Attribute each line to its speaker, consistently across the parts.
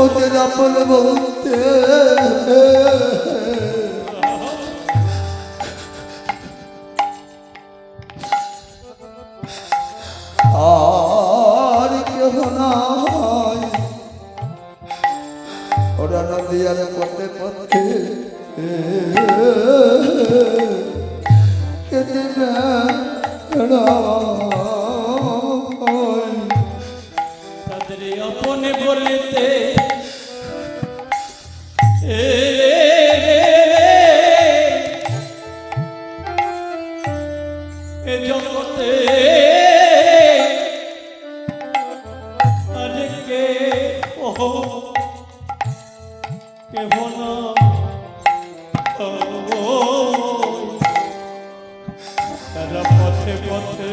Speaker 1: ওদের আপন বলতে। আর কেহ নাই। ওরা নদিয়ার পথে পথে। কেটে বেড়ায়
Speaker 2: আপনে বলিতে এ জগতে আরেকে ও কেহ না পথে পথে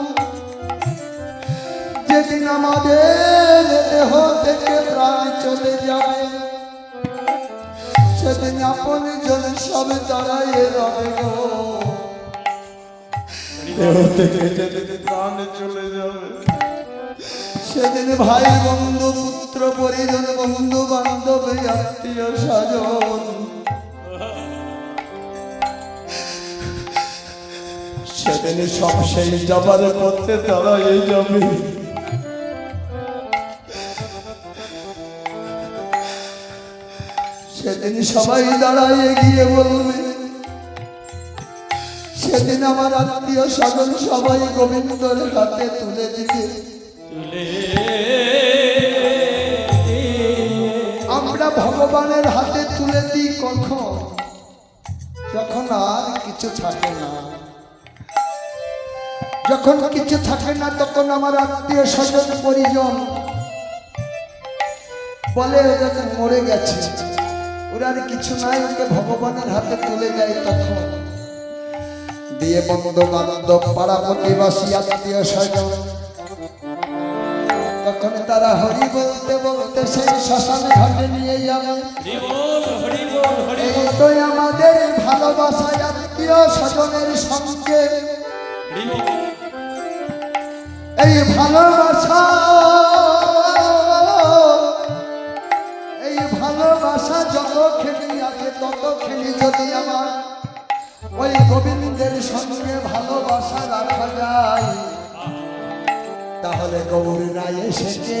Speaker 1: যেদিন আমাদের দেহ থেকে প্রাণ চলে যায়, সেদিন আপন জন সব দাঁড়ায় গো। দেহ থেকে যেদিন চলে যাবে সেদিন ভাই বন্ধু, পুত্র, পরিজন বন্ধু বান্ধব আত্মীয় স্বজন, সেদিন সব সেই যাবার পথে দাঁড়ায় যাবে। সেদিন সবাই দাঁড়ায় গিয়ে বলবে, সেদিন আমার আত্মীয় স্বজন সবাই গোবিন্দর হাতে তুলে দিবে। আমরা ভগবানের হাতে তুলে দিই কখন? যখন আর কিছু থাকে না। যখন কিছু থাকে না, তখন আমার আত্মীয় স্বজন পরিজন বলে মরে গেছে। আর কিছু নাই ওকে ভগবানের হাতে তুলে দেয় তখন। দিয়ে বন্ধু বান্ধব পাড়া প্রতিবাসী আত্মীয় স্বজন। তখন তারা হরি বলতে বলতে সেই শ্মশান ঘাটে নিয়ে যাবে। এই আমাদের ভালোবাসায় আত্মীয় স্বজনের সঙ্গে। এই ভালোবাসা যদি আমার ওই গোবিন্দের সঙ্গে ভালোবাসা রাখা যায়, তাহলে গৌর রায় এসেছে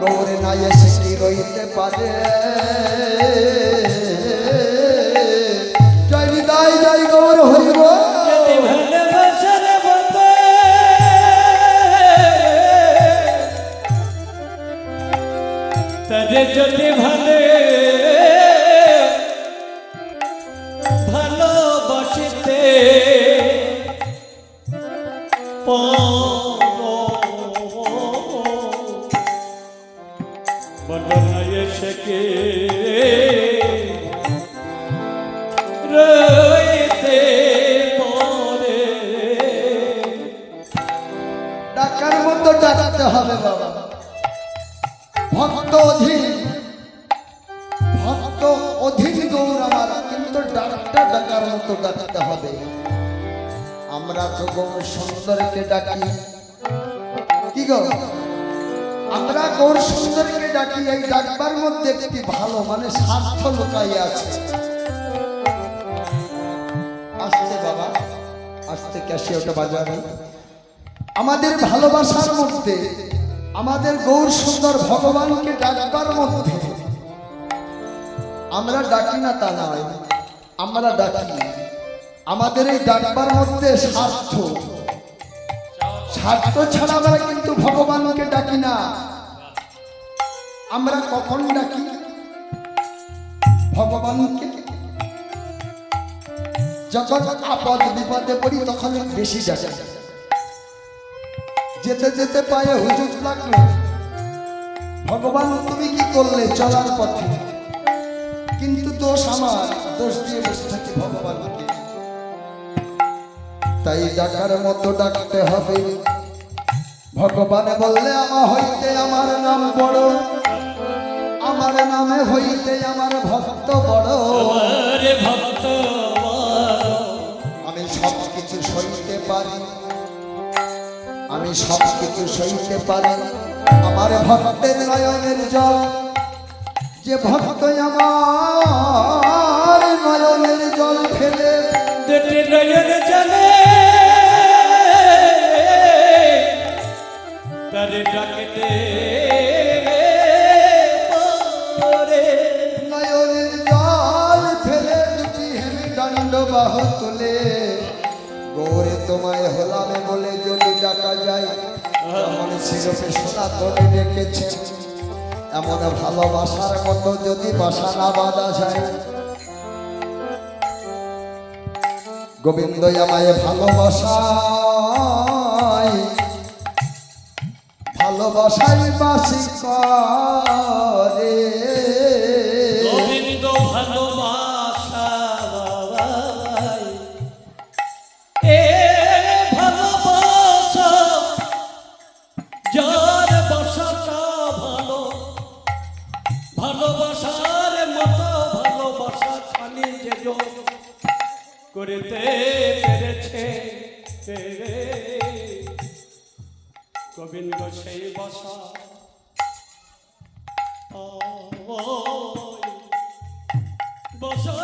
Speaker 1: গৌর না এসে রইতে পারে?
Speaker 2: যদি মতো
Speaker 1: ডাকতে হবে বাবা। ভক্ত অধীন ভক্ত অধীন গৌর আমার, কিন্তু ডাকটা ডাকার মতো ডাকতে হবে। আমরা তো গৌর সুন্দরকে ডাকি, কি গো? আমরা গৌর সুন্দরকে ডাকি, এই ডাকবার মধ্যে একটি ভালো মানে স্বার্থ লুকাই আছে। আসতে বাবা আসতে ক্যাশিওটা বাজাবে আমাদের ভালোবাসার মধ্যে, আমাদের গৌর সুন্দর ভগবানকে ডাকবার মধ্যে। আমরা ডাকি না তা নয়, আমরা ডাকি। আমাদের এই ডাকবার মধ্যে স্বার্থ। স্বার্থ ছাড়া আমরা কিন্তু ভগবানকে ডাকি না। আমরা কখন ডাকি? ভগবানকে। যখন আপদ বিপদে পড়ি, তখন বেশি ডাকি। যেতে যেতে পায়ে হুজুর লাগল। ভগবান তুমি কি করলে চলার পথে? কিন্তু দোষ আমার দোষ দিয়ে বসে থাকি ভগবানকে। তাই ডাকার মতো ডাকতে হবে। ভগবান বললে আমার হইতে আমার নাম বড়। আমার নামে হইতে আমার ভক্ত বড়।
Speaker 2: ভক্ত
Speaker 1: আমি সব কিছু সইতে পারি। আমি সব কিছু সইতে পারি। আমার ভক্তের নয়নের জল। যে ভক্ত আমার নয়নের জল ফেলে
Speaker 2: দুটি নয়ন জলে। তারে ডাকতে পরে
Speaker 1: নয়নের জল ফেলে দুটি হেমি দণ্ড বাহ তুলে গৌরে তোমায় হলামে বলে যদি ডাকা যায় এমন শিরপে সোনা করে রেখেছে, এমন ভালোবাসার মতো যদি বাসা না বাঁধা যায়। গোবিন্দ আমায় ভালোবাসায় ভালোবাসাই বাসি করে।
Speaker 2: করতে পেরেছে। গোবিন্দ সেই বসা বসা